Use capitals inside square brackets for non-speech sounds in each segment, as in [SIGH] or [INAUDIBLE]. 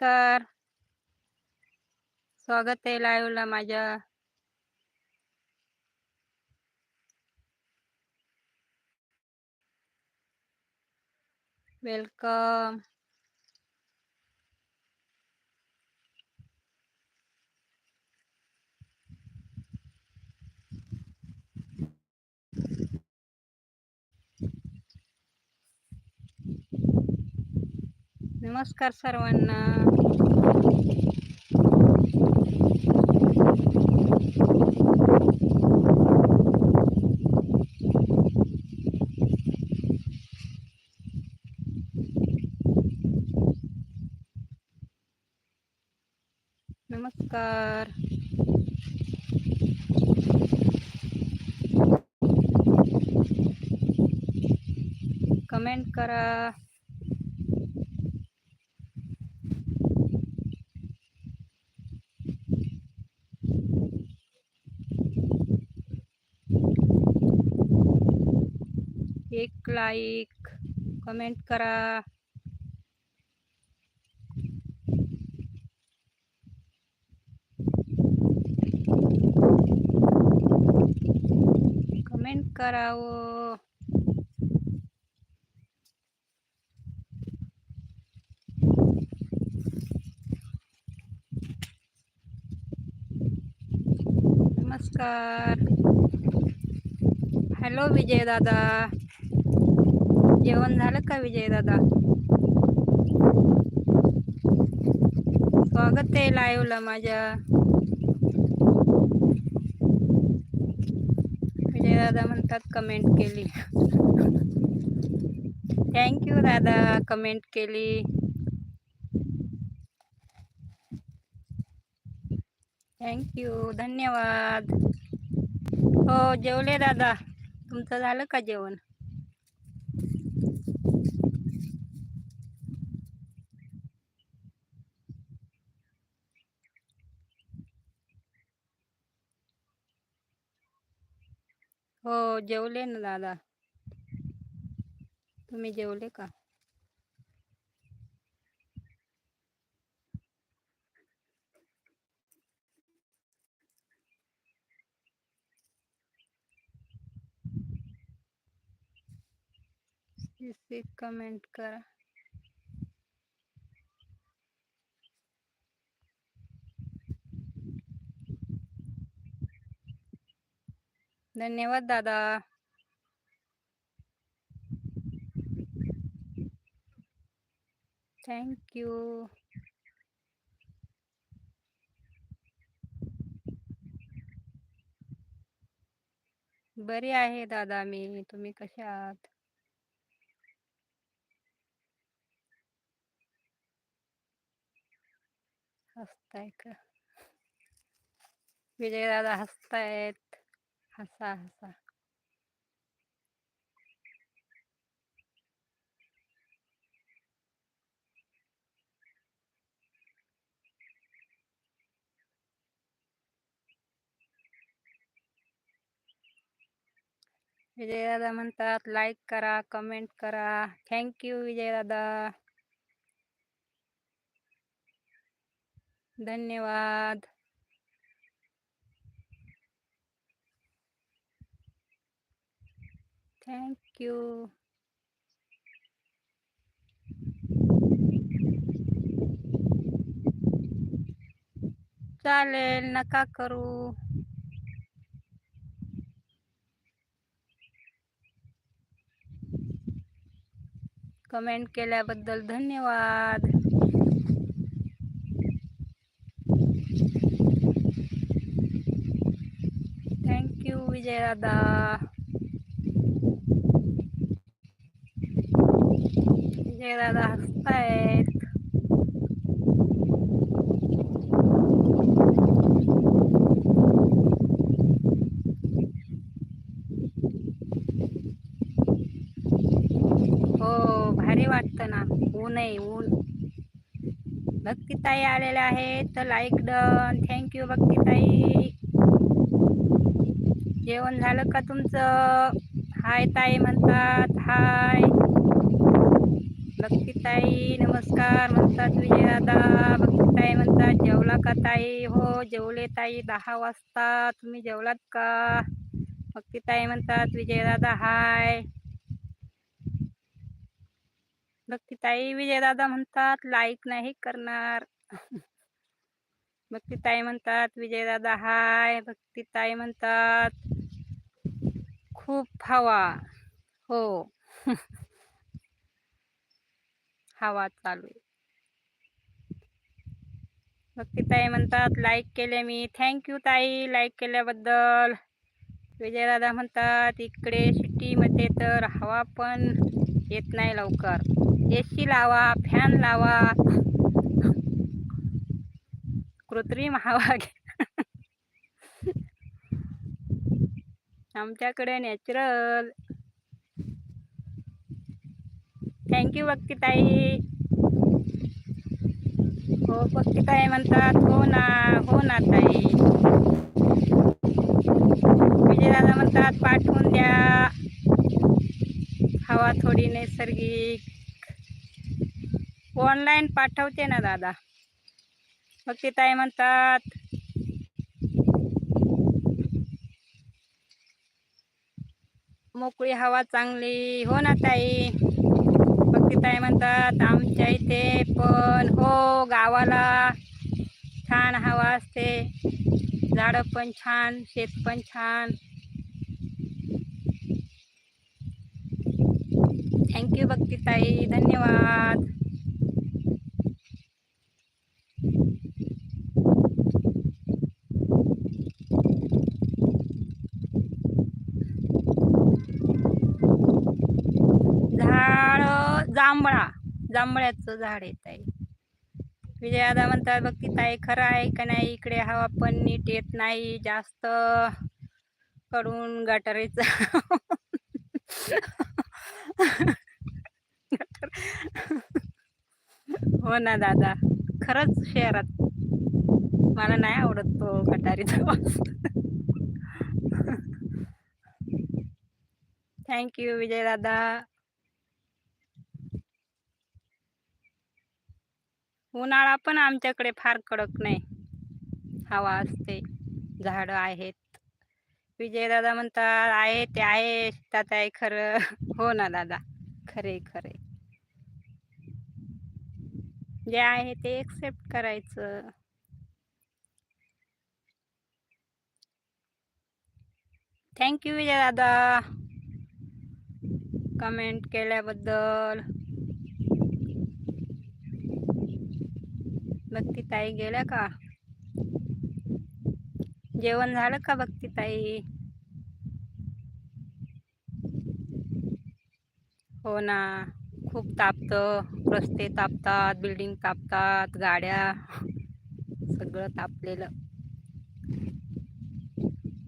नमस्कार. स्वागत आहे लाईव्हला माझ्या. वेलकम. नमस्कार सर्वांना. लाईक, कमेंट करा. कमेंट करा ओ. नमस्कार. हेलो विजय दादा. जेवण झालं का विजय दादा? स्वागत आहे लाईव्हला माझ्या. विजय दादा म्हणतात कमेंट केली. थँक्यू दादा कमेंट केली. थँक्यू धन्यवाद. हो जेवले दादा. तुमचं झालं का जेवण? जेवले ना दादा. तुम्ही जेवले का? कमेंट करा धन्यवाद दादा. थँक्यू बरी आहे दादा मी. तुम्ही कसे आहात? हसताय का? विजय दादा हसतायत. हसा हसा. विजयदादा म्हणतात लाईक करा कमेंट करा. थँक्यू विजयदादा. धन्यवाद. धन्यवाद यू चालेल नका करू. कमेंट केल्याबद्दल धन्यवाद. थँक्यू विजय विजय दादा हसतायत हो भारी वाटतं ना. ऊन आहे ऊन. भक्तीताई आलेल्या आहेत. तर लाईक डन थँक्यू भक्तीताई जेवण झालं का तुमचं? हाय ताई म्हणतात. हाय ताई नमस्कार म्हणतात विजयादा. ताई भक्तीताई म्हणतात जेवला का ताई? हो जेवले ताई. दहा वाजता. तुम्ही जेवलात का? भक्तीताई म्हणतात विजयदादा हाय. हाय भक्तीताई विजयदादा म्हणतात लाईक नाही करणार. भक्तीताई म्हणतात विजयदादा हाय. भक्तीताई म्हणतात खूप हवा. हो. [LAUGHS] हवा चालू आहे. भक्तीताई म्हणतात लाईक केले मी. थँक्यू ताई लाईक केल्याबद्दल. विजयदादा म्हणतात इकडे सिटीमध्ये तर हवा पण येत नाही लवकर. ए सी लावा फॅन लावा. कृत्रिम हवा घ्या आमच्याकडे नॅचरल थँक्यू भक्तीताई हो भक्तीताई म्हणतात हो ना हो ना ताई विजयदादा म्हणतात पाठवून द्या हवा थोडी नैसर्गिक ऑनलाईन पाठवते ना दादा भक्तीताई म्हणतात मोकळी हवा चांगली हो ना ताई ताई म्हणतात आमच्या इथे पण हो गावाला छान हवा असते. झाडं पण छान शेत पण छान. थँक्यू भक्तीताई. धन्यवाद झाड जांभळा जांभळ्याचं झाड येत आहे विजयादा म्हणतात बघ ताई खरं आहे का नाही? इकडे हवा पण नीट येत नाही. जास्त कडून गटारीच हो ना दादा. खरंच शहरात मला नाही आवडत तो गटारीचा वास थँक्यू विजय दादा. उन्हाळा पण आमच्याकडे फार कडक नाही. हवा असते झाडं आहेत. विजय दादा म्हणतात आहे ते आहे शेतात आहे खरं. [LAUGHS] हो ना दादा. खरे खरे. जे आहे ते एक्सेप्ट करायचं. थँक्यू विजय दादा कमेंट केल्याबद्दल. भक्ती ताई गेल्या का? जेवण झालं का भक्ती ताई? हो ना. खूप तापतं. रस्ते तापतात बिल्डिंग तापतात गाड्या. सगळं तापलेलं.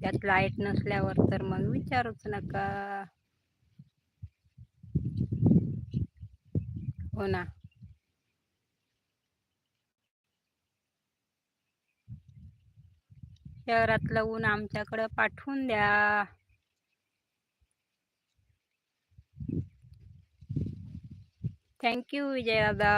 त्यात लाइट नसल्यावर तर मग विचारूच नका. हो ना. शहरातलं ऊन आमच्याकडं पाठवून द्या. थँक्यू विजय दादा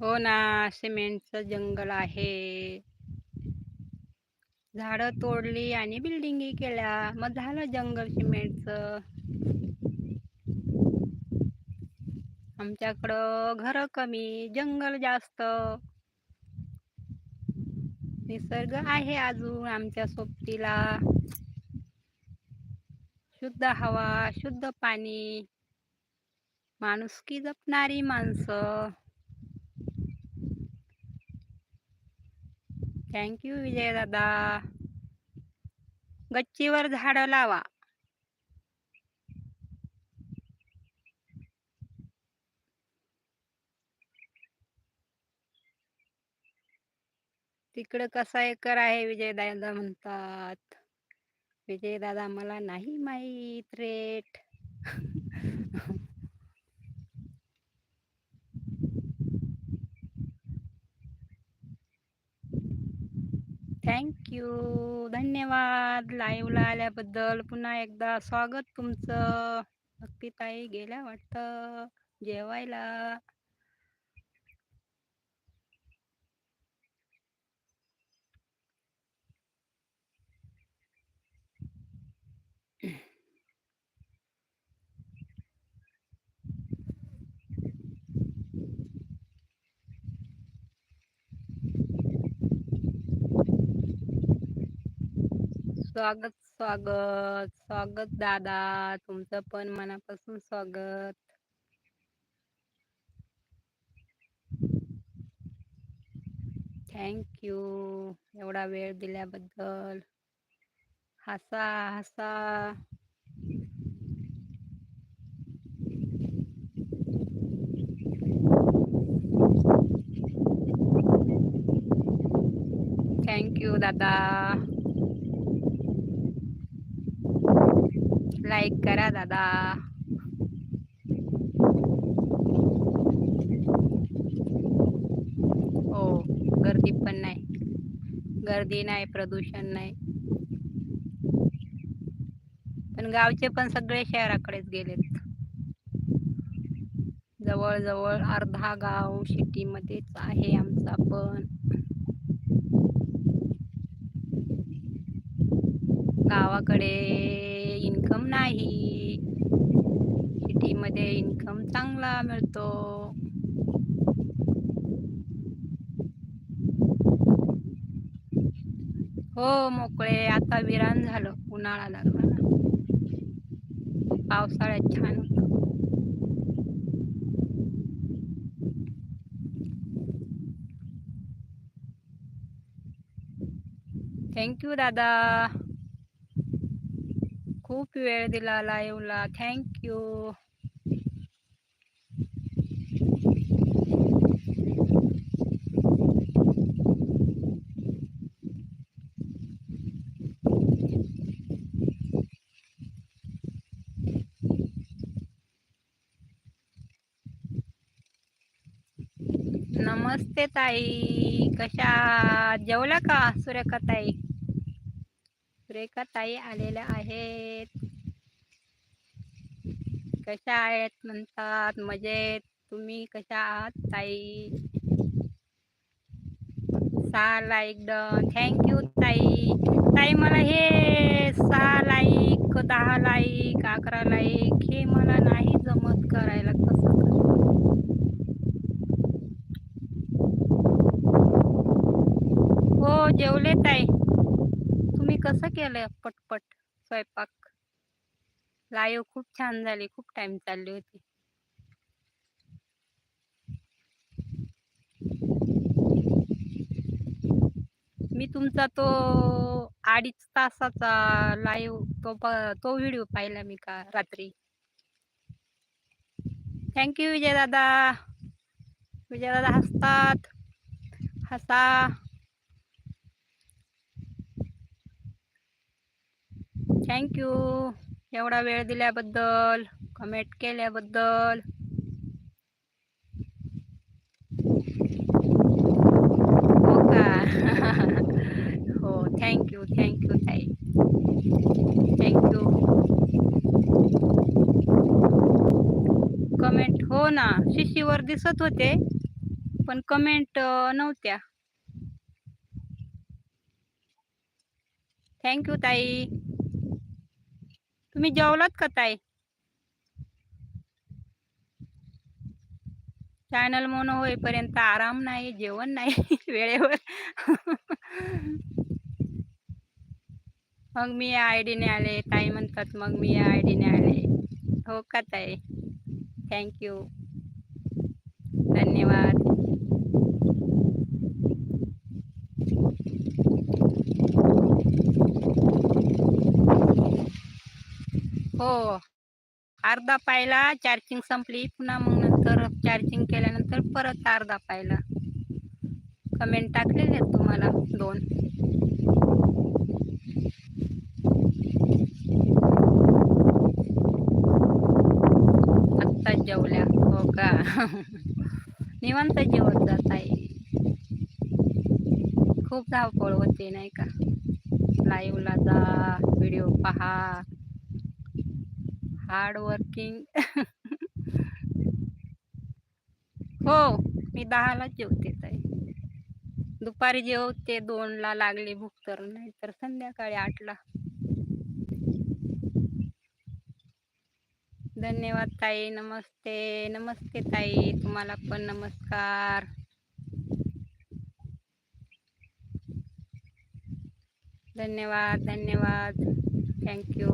हो ना सिमेंटचं जंगल आहे. झाडं तोडली आणि बिल्डिंगी केल्या. मग झालं जंगल सिमेंटचं. आमच्याकडं घर कमी जंगल जास्त. निसर्ग आहे अजून आमच्या सोबतीला. शुद्ध हवा शुद्ध पाणी. माणुसकी जपणारी माणसं. थँक्यू विजय दादा गच्चीवर झाडं लावा. तिकडं कसा एकर आहे विजय दादा म्हणतात. विजय दादा मला नाही माहीत रेट [LAUGHS] थँक्यू धन्यवाद. लाईव्हला आल्याबद्दल. पुन्हा एकदा स्वागत तुमचं. भक्तीताई गेल्या वाटतं. जेवायला. स्वागत स्वागत स्वागत दादा. तुमचं पण मनापासून स्वागत. थँक्यू एवढा वेळ दिल्याबद्दल. हसा हसा. थँक्यू दादा. लाईक करा दादा. हो गर्दी पण नाही. गर्दी नाही प्रदूषण नाही. पण गावचे पण सगळे शहराकडेच गेलेत. जवळजवळ अर्धा गाव सिटीमध्येच आहे आमचा पण. गावाकडे नाही सिटीमध्ये इन्कम चांगला मिळतो. हो मोकळे. आता विरान झालं. उन्हाळा लागला ना. पावसाळ्यात छान थँक्यू दादा. खूप वेळ दिला लाईव्हला थँक्यू नमस्ते ताई. कशा जेवल्या का सूर्यका ताई सुरेखा ताई आलेल्या आहेत. कशा आहेत? म्हणतात मजेत. तुम्ही कशा आहात ताई? सहा लाईक डन थँक्यू ताई. ताई मला हे सहा लाईक दहा लाईक अकरा लाईक हे मला नाही जमत करायला. कसं हो जेवले ताई. कसं केलं पटपट स्वयंपाक? लाईव्ह खूप छान झाली खूप टाइम चालली होती. मी तुमचा तो अडीच तासाचा लाईव्ह तो प- तो व्हिडिओ पाहिला मी का रात्री? थँक्यू विजय दादा विजय दादा हसतात. हसा. थँक्यू एवढा वेळ दिल्याबद्दल कमेंट केल्याबद्दल. हो का? [LAUGHS] हो थँक्यू थँक्यू ताई. थँक्यू कमेंट हो ना शिशीवर दिसत होते पण कमेंट नव्हत्या. थँक्यू ताई. तुम्ही जेवलात का ताई? चॅनल मोनो होईपर्यंत आराम नाही जेवण नाही [LAUGHS] वेळेवर. मग मी या आयडीने आले ताई म्हणतात मग मी या आय डीने आले. हो का ताई? थँक्यू धन्यवाद हो. अर्धा पाहिला चार्जिंग संपली. पुन्हा मग नंतर चार्जिंग केल्यानंतर परत अर्धा पाहिला. कमेंट टाकलेले आहेत तुम्हाला दोन. आत्ताच जेवल्या. हो का? [LAUGHS] निवांत जेवत जात आहे खूप धावपळ होते नाही का? लाईव्हला जा व्हिडिओ पहा. Hard working. हो मी दहाला जेवते ताई. दुपारी जेवते दोनला लागली भूक तर नाही तर संध्याकाळी आठला. धन्यवाद ताई नमस्ते नमस्ते ताई तुम्हाला पण नमस्कार. धन्यवाद धन्यवाद. थँक्यू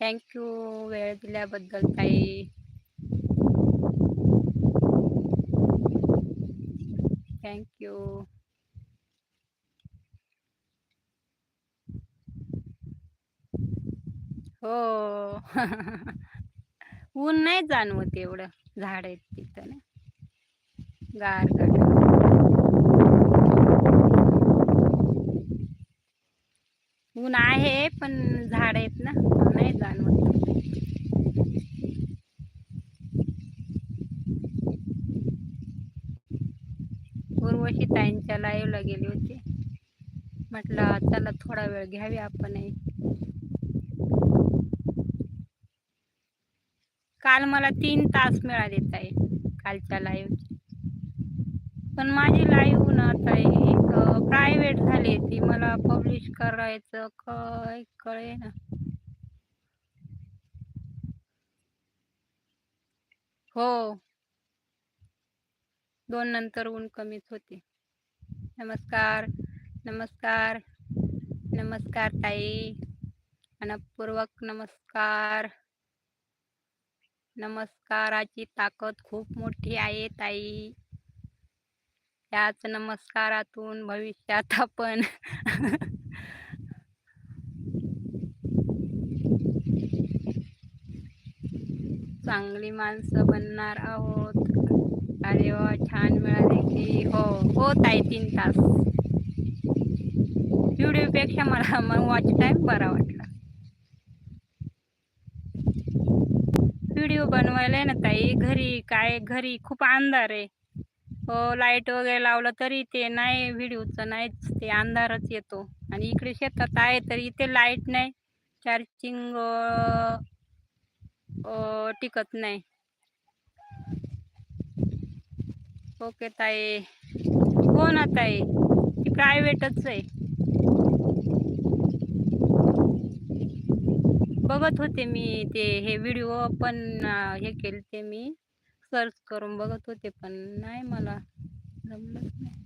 थँक्यू वेळ दिल्याबद्दल ताई. थँक्यू हो. [LAUGHS] ऊन नाही जाणवत एवढं. झाड आहेत तिथं ना. गार गार. ऊन आहे पण झाड आहेत ना नाही जाणवत. उर्वशी ताईंच्या लाईव्हला गेले होते. म्हटलं चला थोडा वेळ घ्यावी आपणही. काल मला तीन तास मिळाले ताई कालच्या लाईव्ह पण माझी लाईव्ह ना एक प्रायव्हेट झाली ती मला पब्लिश करायचं काय कळे ना हो. दोन नंतर ऊन कमीच होते. नमस्कार नमस्कार नमस्कार ताई. मनपूर्वक नमस्कार. नमस्काराची ताकद खूप मोठी आहे ताई. ह्याच नमस्कारातून भविष्यात आपण चांगली माणसं बनणार आहोत. अरे वा छान मिळाले की हो हो ताई तीन तास. व्हिडिओपेक्षा मला मग वॉच टाईम बरा वाटला. व्हिडिओ बनवायला ना ताई? घरी काय घरी खूप अंधार आहे. हो लाइट वगैरे लावलं तरी ते नाही व्हिडिओचं नाहीच ते अंधारच येतो. आणि इकडे शेतात आहे तर इथे लाइट नाही चार्जिंग टिकत नाही. ओके ताई. हो ना ताई? ती प्रायव्हेटच आहे. बघत होते मी ते हे व्हिडिओ पण हे केले ते मी. सर्च करून बघत होते पण नाही मला जमलंच नाही.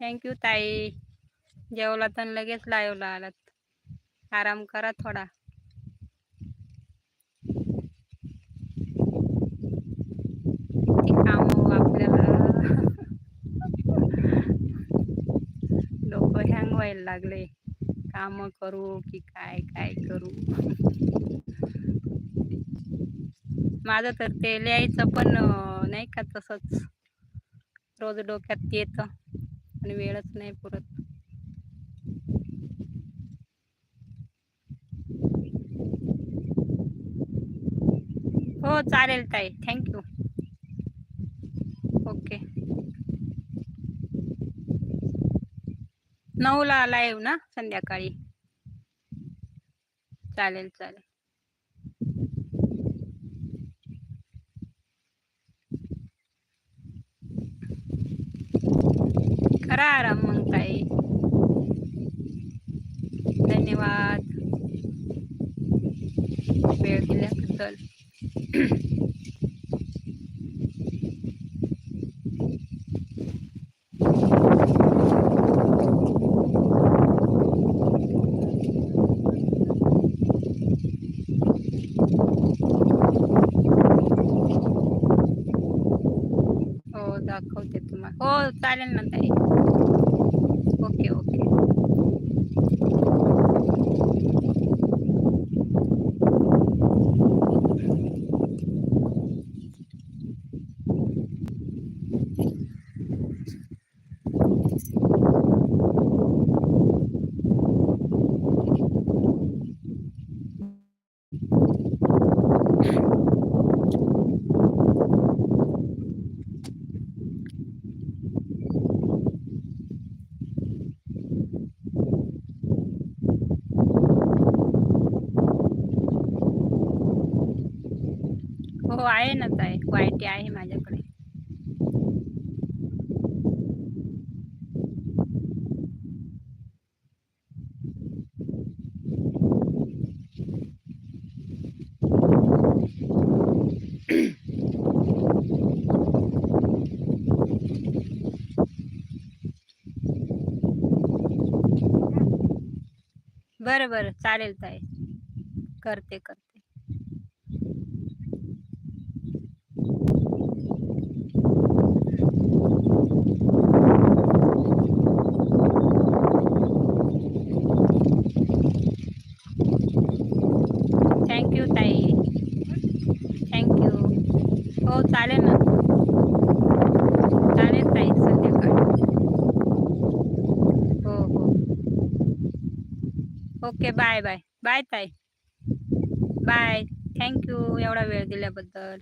थँक्यू ताई. जेवला तर लगेच लायवला आलात. आराम करा थोडा. किती काम आपल्याला [LAUGHS] डोकं हँग व्हायला लागले. काम करू की काय काय करू? माझं तर ते लिहायचं पण नाही का तसंच. रोज डोक्यात येतं आणि वेळच नाही पुरत. हो चालेल ताई. थँक्यू ओके नऊला लाईव्ह ना संध्याकाळी. चालेल चालेल. करा आराम मग ताई. धन्यवाद. वेळ दिल्याबद्दल हो दाखवते तुम्हाला हो चालेल ना ताई ओके ओके हो आहे ना ताई वायटी आहे माझ्याकडे बरं बरं. चालेल ताई करते करते थँक्यू ताई थँक्यू हो चालेल ना चालेल ताई संध्याकाळी हो हो ओके बाय बाय. बाय ताई. बाय. थँक्यू एवढा वेळ दिल्याबद्दल.